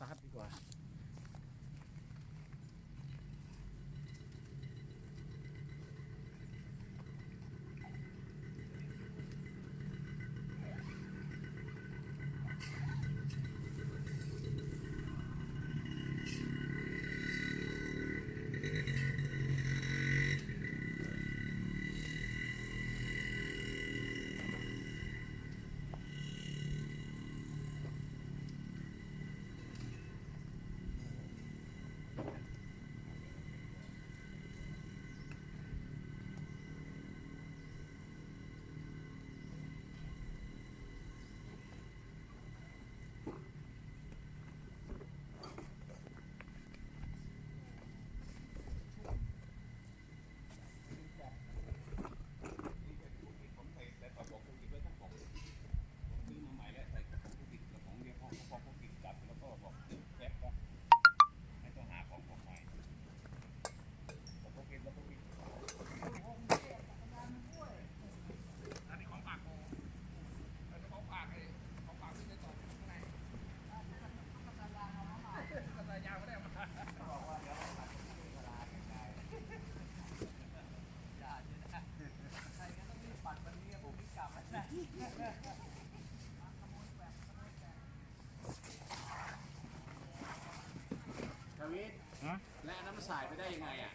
ตาร์ทดีกว่า ผมใส่แต่กระบอกผู้หญิงไว้ทั้งของผมซื้อมาใหม่แล้วใส่กระบอกผู้หญิงกระของเดียวพอพอผู้หญิงจับแล้วก็บอกแป๊บก็ให้ต้องหาของของใหม่กระบอกผู้หญิงกระบอกผู้หญิงอันนี้ของปากโกอันนี้ของปากไอ้ของปากที่จะตกข้างในกระดาษยางไม่ได้มา ทวิต ฮะ และอันนั้นมันสายไปได้ยังไงอะ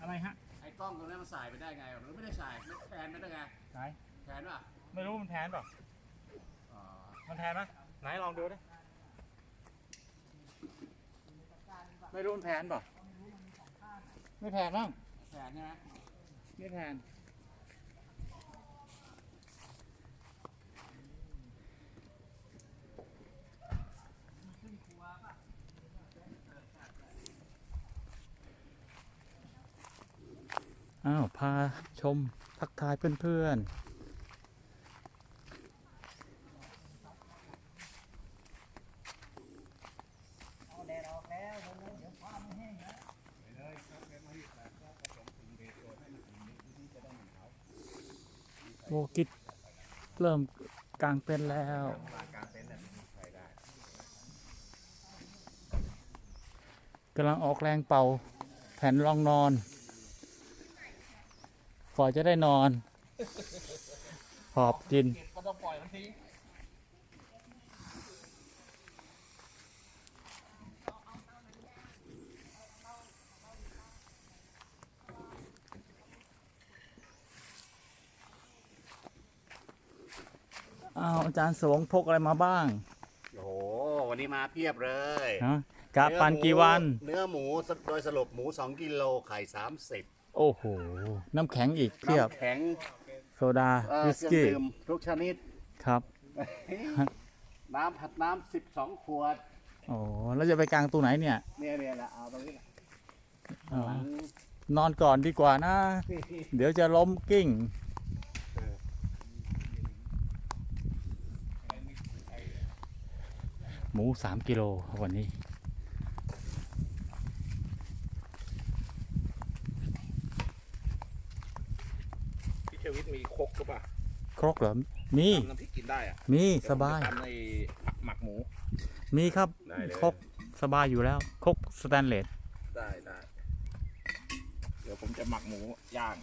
อะไรฮะไอ้กล้องตรงนั้นมันสายไปได้ไงหรือไม่ได้สายไม่แทนไม่ได้ไงไหนแทนป่ะไม่รู้มันแทนเปล่าอ๋อมันแทนไหมไหนลองดูดิไม่รู้มันแทนเปล่าไม่แทนมั้งแทนใช่ไหมไม่แทน อ้าวพาชมทักทายเพื่อนๆโอ้กิดเริ่มกลางเป็นแล้วกำลังออกแรงเป่าแผ่นรองนอน ก่อนจะได้นอน หอบกินเก็บก็ต้องปล่อยมันทิ้งอ้าวอาจารย์สวงพกอะไรมาบ้างโอ้โห วันนี้มาเพียบเลยฮะกะปันกี่วัน เนื้อหมูโดยสรุปหมู 2 กิโลไข่ 30โอ้โห น้ำแข็งอีกเพียบ น้ำแข็งโซดา เอ่อวิสเครื่องกี้ ดื่มทุกชนิด ครับ น้ำผัดน้ำ12ขวด โอ้แล้วจะไปกลางตัวไหนเนี่ยเนี่ยเนี่ยแหละเอาตรงนี้แหละอ๋อหลังนอนก่อนดีกว่านะ เดี๋ยวจะล้มกิ้ง หมูสามกิโลวันนี้ พี่เชวิตมีครกก็ป่ะครกเหรอมีทำน้ำพริกกินได้อะมีสบาย เดี๋วผมจะทำในหมักหมู มีครับได้เลย ครกสบายอยู่แล้วครกสแตนเลส ได้ได้เดี๋ยวผมจะหมักหมูย่าง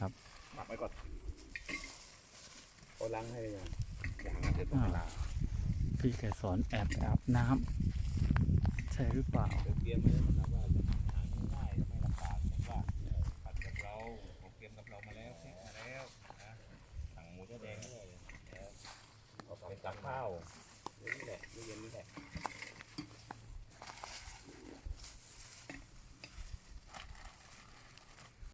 ครับ หมักไว้ก่อนโอล้างให้ยังย่างนะเดี๋ยวต้องเวลาพี่แกสอนแอบไปอาบน้ำใช่หรือเปล่า เดี๋ยวเตรียมไว้แล้วนะครับว่า